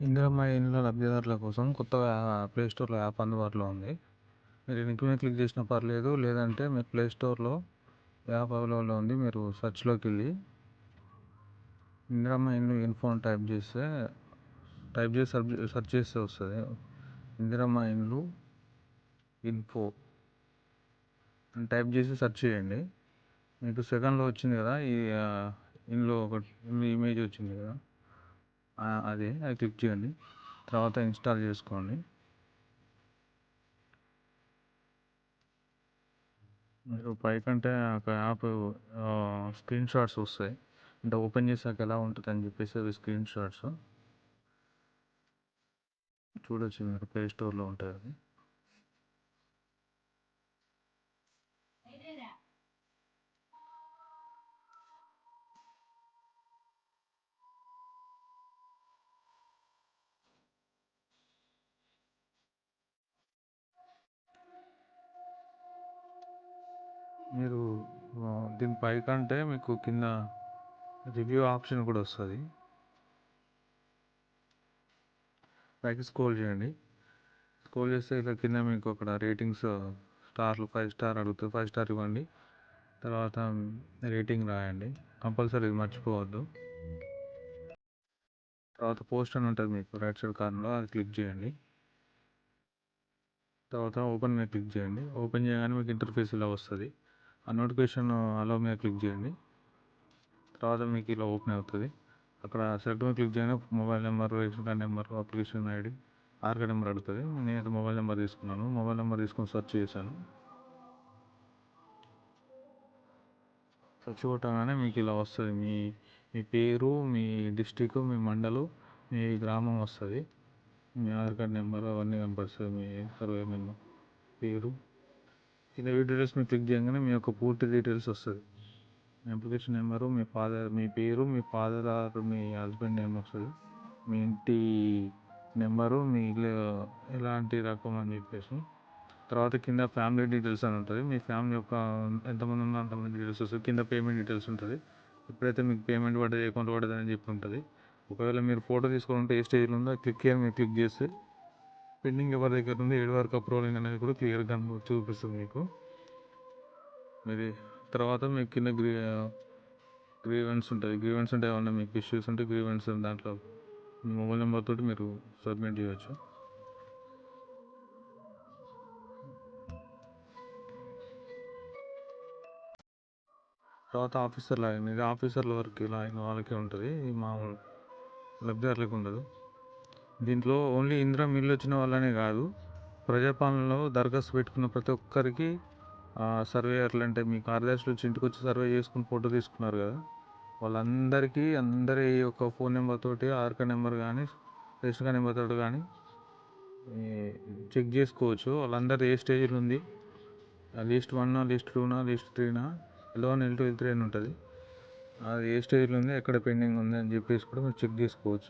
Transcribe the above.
ఇందిరమ్మ ఇండ్ల లబ్ధిదారుల కోసం కొత్తగా ప్లే స్టోర్లో యాప్ అందుబాటులో ఉంది. మీరు లింక్ మీద క్లిక్ చేసినా పర్లేదు లేదంటే మీరు ప్లే స్టోర్లో యాప్ అవైలబుల్లో ఉంది మీరు సెర్చ్లోకి వెళ్ళి ఇందిరమ్మ ఇండ్లు ఇన్ఫో అని టైప్ చేస్తే టైప్ చేసి సెర్చ్ చేస్తే వస్తుంది. ఇందిరమ్మ ఇండ్లు ఇన్ఫో అని టైప్ చేసి సెర్చ్ చేయండి. మీకు సెకండ్లో వచ్చింది కదా ఈ ఇందులో ఒక ఇమేజ్ వచ్చింది కదా. అది అది క్లిక్ చేయండి. తర్వాత ఇన్స్టాల్ చేసుకోండి. మీరు పైకంటే ఒక యాప్ స్క్రీన్ షాట్స్ వస్తాయి. అంటే ఓపెన్ చేసాక ఎలా ఉంటుంది అని చెప్పేసి అవి స్క్రీన్ షాట్స్. చూడొచ్చు మీరు ప్లే స్టోర్లో ఉంటుంది అది మీరు దీని పైకంటే మీకు కింద రివ్యూ ఆప్షన్ కూడా వస్తుంది. పైకి స్క్రోల్ చేయండి. స్క్రోల్ చేస్తే ఇలా కింద మీకు అక్కడ రేటింగ్స్ స్టార్లు ఫైవ్ స్టార్ అడుగుతుంది ఫైవ్ స్టార్ ఇవ్వండి. తర్వాత రేటింగ్ రాయండి. కంపల్సరీ మర్చిపోవద్దు. తర్వాత పోస్ట్ అని ఉంటుంది మీకు రైట్ సైడ్ కార్నర్లో అది క్లిక్ చేయండి. తర్వాత ఓపెన్ మీద క్లిక్ చేయండి. ఓపెన్ చేయగానే మీకు ఇంటర్ఫేస్ ఇలా వస్తుంది. ఆ నోటిఫికేషన్ అలో మీద క్లిక్ చేయండి. తర్వాత మీకు ఇలా ఓపెన్ అవుతుంది. అక్కడ సెలెక్ట్ మీద క్లిక్ చేయగానే mobile number ration card number application ID Aadhaar card number అడుగుతుంది. నేను మొబైల్ నెంబర్ తీసుకున్నాను. మొబైల్ నెంబర్ తీసుకొని సెర్చ్ చేశాను. సెర్చ్ కొట్టగానే మీకు ఇలా వస్తుంది. మీ మీ పేరు మీ డిస్టిక్ మీ మండలు మీ గ్రామం వస్తుంది. మీ ఆధార్ కార్డ్ నెంబర్ అవన్నీ కనిపిస్తుంది మీ సర్వే నెంబర్ పేరు. కింద డీటెయిల్స్ మీరు క్లిక్ చేయగానే మీ యొక్క పూర్తి డీటెయిల్స్ వస్తుంది. మీ అప్లికేషన్ నెంబరు మీ ఫాదర్ మీ పేరు మీ ఫాదర్ ఆర్ మీ హస్బెండ్ నేమ్ వస్తుంది. మీ ఇంటి నెంబరు మీ ఇల్లు ఎలాంటి రకం అని చెప్పేసి. తర్వాత కింద ఫ్యామిలీ డీటెయిల్స్ అని ఉంటుంది. మీ ఫ్యామిలీ యొక్క ఎంతమంది ఉన్నా అంతమంది డీటెయిల్స్ వస్తుంది. కింద పేమెంట్ డీటెయిల్స్ ఉంటుంది. ఎప్పుడైతే మీకు పేమెంట్ పడ్డది అకౌంట్ పడ్డది అని చెప్పి ఉంటుంది. ఒకవేళ మీరు ఫోటో తీసుకోవాలంటే ఏ స్టేజ్లో ఉందో క్లిక్ చేయాలి మీరు క్లిక్ చేస్తే పెండింగ్ ఎవరి దగ్గర ఉంది ఏడు వరకు అప్రూవల్ అయింది అనేది కూడా క్లియర్గా చూపిస్తుంది మీకు. మీది తర్వాత మీకు కింద గ్రీ గ్రీవెన్స్ ఉంటుంది గ్రీవెన్స్ అంటే ఏమన్నా మీకు ఇష్యూస్ ఉంటే గ్రీవెన్స్ దాంట్లో మీ మొబైల్ నెంబర్ తోటి మీరు సబ్మిట్ చేయవచ్చు తర్వాత ఆఫీసర్ లాగిన్ ఇది ఆఫీసర్ల వరకు లాగిన్ వాళ్ళకే ఉంటుంది. మామూలు లబ్ధిదారులకు ఉండదు. దీంట్లో ఓన్లీ ఇందిరా మిల్లు వచ్చిన వాళ్ళనే కాదు ప్రజాపాలనలో దరఖాస్తు పెట్టుకున్న ప్రతి ఒక్కరికి సర్వేయర్లు అంటే మీ కార్యదర్శులు వచ్చి ఇంటికి వచ్చి సర్వే చేసుకుని ఫోటో తీసుకున్నారు కదా. వాళ్ళందరికీ అందరి యొక్క ఫోన్ నెంబర్ తోటి ఆధార్ కార్డ్ నెంబర్ కానీ రేషన్ కార్డ్ నెంబర్ తోటి కానీ చెక్ చేసుకోవచ్చు. వాళ్ళందరూ ఏ స్టేజ్లో ఉంది? లిస్ట్ వన్ లిస్ట్ టూనా list త్రీనా L one L two L three అని ఉంటుంది. అది ఏ స్టేజ్లో ఉంది ఎక్కడ పెండింగ్ ఉంది అని చెప్పేసి కూడా మీరు చెక్ చేసుకోవచ్చు.